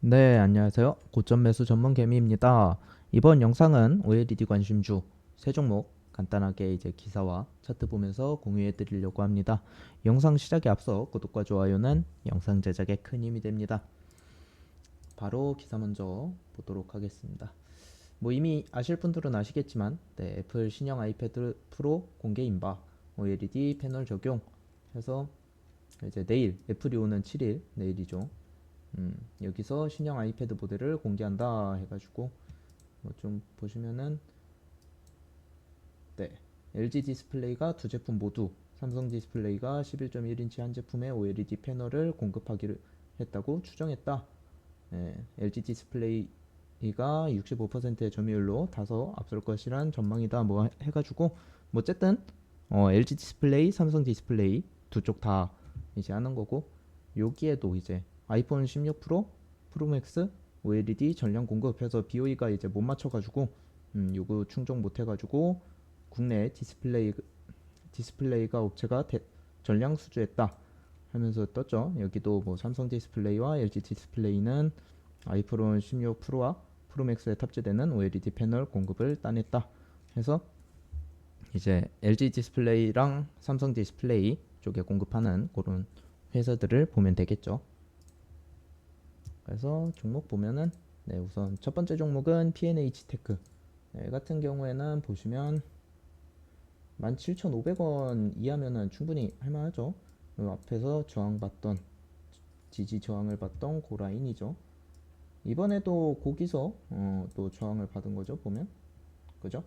네, 안녕하세요. 고점 매수 전문 개미입니다. 이번 영상은 OLED 관심주 세 종목 간단하게 이제 기사와 차트 보면서 공유해 드리려고 합니다. 영상 시작에 앞서 구독과 좋아요는 영상 제작에 큰 힘이 됩니다. 바로 기사 먼저 보도록 하겠습니다. 뭐 이미 아실 분들은 아시겠지만 네, 애플 신형 아이패드 프로 공개 인바 OLED 패널 적용 해서 이제 내일 애플이 오는 7일 내일이죠. 음, 여기서 신형 아이패드 모델을 공개한다 해가지고 뭐 좀 보시면은 네 LG 디스플레이가 두 제품 모두 삼성 디스플레이가 11.1인치 한 제품에 OLED 패널을 공급하기를 했다고 추정했다. 네, LG 디스플레이가 65%의 점유율로 다소 앞설 것이란 전망이다. 뭐 해- 해가지고 뭐 어쨌든 어, LG 디스플레이, 삼성 디스플레이 두 쪽 다 이제 하는 거고 여기에도 이제 아이폰 16 프로, 프로맥스, OLED 전량 공급해서 BOE가 이제 못 맞춰가지고 음, 요거 충족 못 해가지고 국내 디스플레이 디스플레이가 업체가 대, 전량 수주했다 하면서 떴죠. 여기도 뭐 삼성 디스플레이와 LG 디스플레이는 아이폰 16 프로와 프로맥스에 탑재되는 OLED 패널 공급을 따냈다. 해서 이제 LG 디스플레이랑 삼성 디스플레이 쪽에 공급하는 그런 회사들을 보면 되겠죠. 그래서 종목 보면은 네, 우선 첫 번째 종목은 P&H 테크 네, 같은 경우에는 보시면 17,500원 이하면은 충분히 할만하죠. 요 앞에서 저항받던 지지 저항을 받던 고라인이죠. 이번에도 거기서 어, 또 저항을 받은 거죠. 보면 그죠?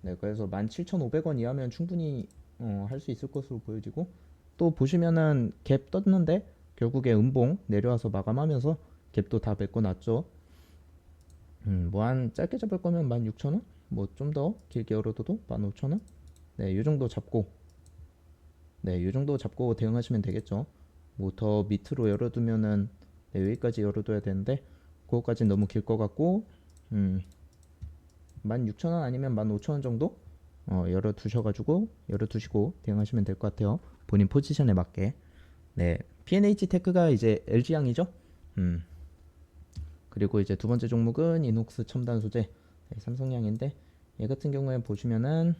네, 그래서 17,500원 이하면 충분히 어, 할 수 있을 것으로 보여지고 또 보시면은 갭 떴는데 결국에 음봉 내려와서 마감하면서 갭도 다 메꿔 놨죠. 음, 뭐 한 짧게 잡을 거면 16,000원? 뭐 좀 더 길게 열어둬도 15,000원? 네, 요 정도 잡고 네, 요 정도 잡고 대응하시면 되겠죠. 뭐 더 밑으로 열어두면은 네, 여기까지 열어둬야 되는데 그거까지는 너무 길 것 같고 음, 16,000원 아니면 15,000원 정도 어, 열어두셔가지고 열어두시고 대응하시면 될 것 같아요. 본인 포지션에 맞게. 네, P&H 테크가 이제 LG양이죠. 음. 그리고 이제 두 번째 종목은 이녹스 첨단 소재 네, 삼성양인데 얘 같은 경우에 보시면은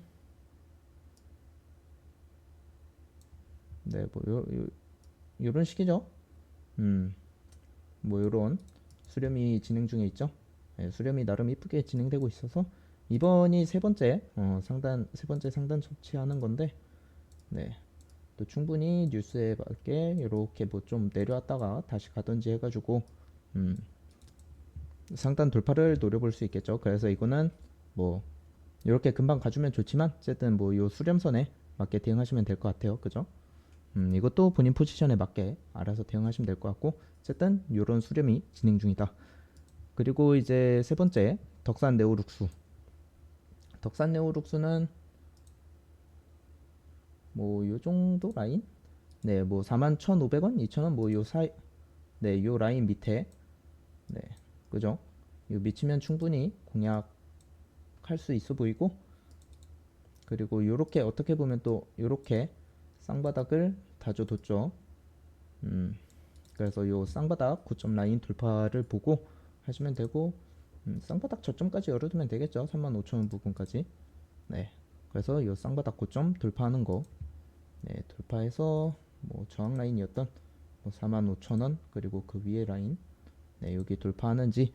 네, 뭐 요, 요, 요런 식이죠. 음. 뭐 요런 수렴이 진행 중에 있죠. 네, 수렴이 나름 이쁘게 진행되고 있어서 이번이 세 번째 어, 상단 세 번째 상단 접치하는 건데 네. 또 충분히 뉴스에 맞게 이렇게 뭐 좀 내려왔다가 다시 가든지 해가지고 음, 상단 돌파를 노려볼 수 있겠죠. 그래서 이거는 뭐 이렇게 금방 가주면 좋지만 어쨌든 뭐요 수렴선에 맞게 대응하시면 될 것 같아요. 그죠? 음, 이것도 본인 포지션에 맞게 알아서 대응하시면 될 것 같고 어쨌든 요런 수렴이 진행 중이다. 그리고 이제 세 번째 덕산 네오룩수 덕산 네오룩수는 뭐 요 정도 라인? 네, 뭐 41,500원, 2,000원 뭐 요 사이 네, 요 라인 밑에 네. 그죠? 요 미치면 충분히 공략할 수 있어 보이고 그리고 요렇게 어떻게 보면 또 요렇게 쌍바닥을 다져뒀죠. 음. 그래서 요 쌍바닥 9점 라인 돌파를 보고 하시면 되고 음, 쌍바닥 저점까지 열어두면 되겠죠. 35,000원 부분까지. 네. 그래서 요 쌍바닥 고점 돌파하는 거 네, 돌파해서 뭐 저항 라인이었던 뭐 45,000원 그리고 그 위에 라인 네, 여기 돌파하는지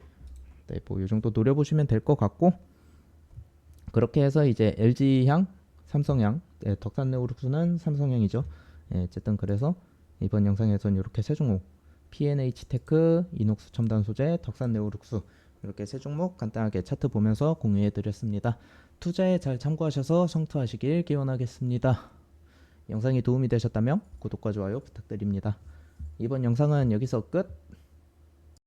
네, 뭐요 정도 노려보시면 될 것 같고 그렇게 해서 이제 LG향, 삼성향, 네, 덕산네오룩스는 삼성향이죠. 네, 어쨌든 그래서 이번 영상에서는 이렇게 세 종목 P&H 테크, 이녹스 첨단 소재, 덕산네오룩스 이렇게 세 종목 간단하게 차트 보면서 공유해 드렸습니다. 투자에 잘 참고하셔서 성투하시길 기원하겠습니다. 영상이 도움이 되셨다면 구독과 좋아요 부탁드립니다. 이번 영상은 여기서 끝.